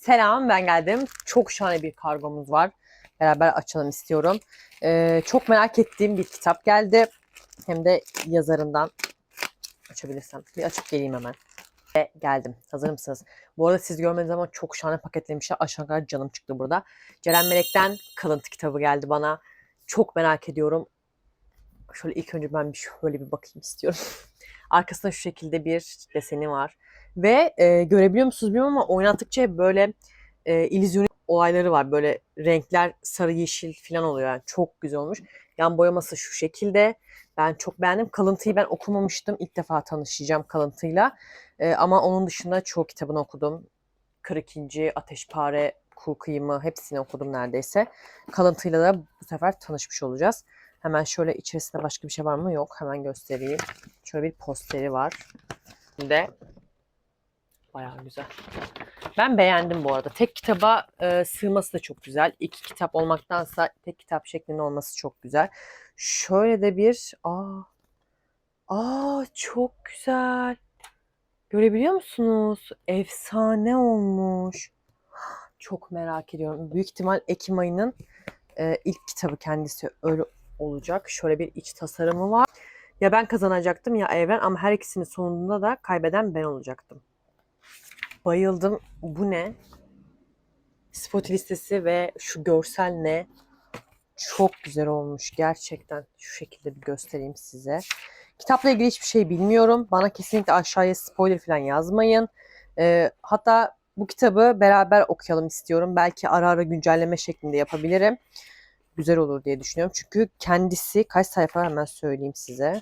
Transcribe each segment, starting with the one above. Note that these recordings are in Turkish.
Selam ben geldim. Çok şahane bir kargomuz var. Beraber açalım istiyorum. Ee, çok merak ettiğim bir kitap geldi. Hem de yazarından açabilirsem. Bir açıp geleyim hemen. Ve geldim. Hazır mısınız? Bu arada siz görmediğiniz zaman çok şahane paketlemişler. Aşağı kadar canım çıktı burada. Ceren Melek'ten kalıntı kitabı geldi bana. Çok merak ediyorum. Şöyle ilk önce ben bir şöyle bir bakayım istiyorum. Arkasında şu şekilde bir deseni var. Ve e, görebiliyor musunuz bilmiyorum ama oynattıkça hep böyle e, illüzyon olayları var. Böyle renkler sarı yeşil falan oluyor. Yani çok güzel olmuş. Yan boyaması şu şekilde. Ben çok beğendim. Kalıntıyı ben okumamıştım. İlk defa tanışacağım kalıntıyla. E, ama onun dışında çoğu kitabını okudum. 42. Ateşpare, Kul Kıyımı hepsini okudum neredeyse. Kalıntıyla da bu sefer tanışmış olacağız. Hemen şöyle içerisinde başka bir şey var mı? Yok. Hemen göstereyim. Şöyle bir posteri var. De bayağı güzel. Ben beğendim bu arada. Tek kitaba e, sığması da çok güzel. İki kitap olmaktansa tek kitap şeklinde olması çok güzel. Şöyle de bir aa aa çok güzel. Görebiliyor musunuz? Efsane olmuş. Çok merak ediyorum. Büyük ihtimal Ekim ayının e, ilk kitabı kendisi öyle olacak. Şöyle bir iç tasarımı var. Ya ben kazanacaktım ya Evren ama her ikisinin sonunda da kaybeden ben olacaktım. Bayıldım. Bu ne? Spot listesi ve şu görsel ne? Çok güzel olmuş gerçekten. Şu şekilde bir göstereyim size. Kitapla ilgili hiçbir şey bilmiyorum. Bana kesinlikle aşağıya spoiler falan yazmayın. Ee, hatta bu kitabı beraber okuyalım istiyorum. Belki ara ara güncelleme şeklinde yapabilirim. Güzel olur diye düşünüyorum. Çünkü kendisi kaç sayfa hemen söyleyeyim size.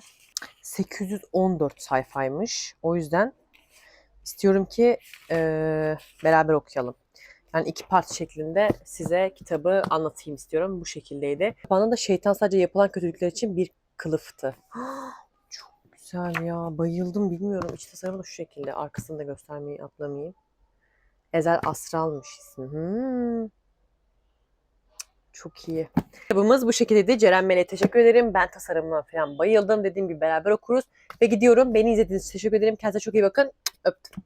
814 sayfaymış. O yüzden istiyorum ki eee, beraber okuyalım. Yani iki part şeklinde size kitabı anlatayım istiyorum. Bu şekildeydi. Bana da şeytan sadece yapılan kötülükler için bir kılıftı. Çok güzel ya. Bayıldım bilmiyorum. İç tasarımı da şu şekilde. Arkasını da göstermeyi atlamayayım. Ezel Astral'mış ismi. Hmm. Çok iyi. Kitabımız bu şekildeydi. Ceren Melek'e teşekkür ederim. Ben tasarımına falan bayıldım. Dediğim gibi beraber okuruz. Ve gidiyorum. Beni izlediğiniz için teşekkür ederim. Kendinize çok iyi bakın. Öptüm.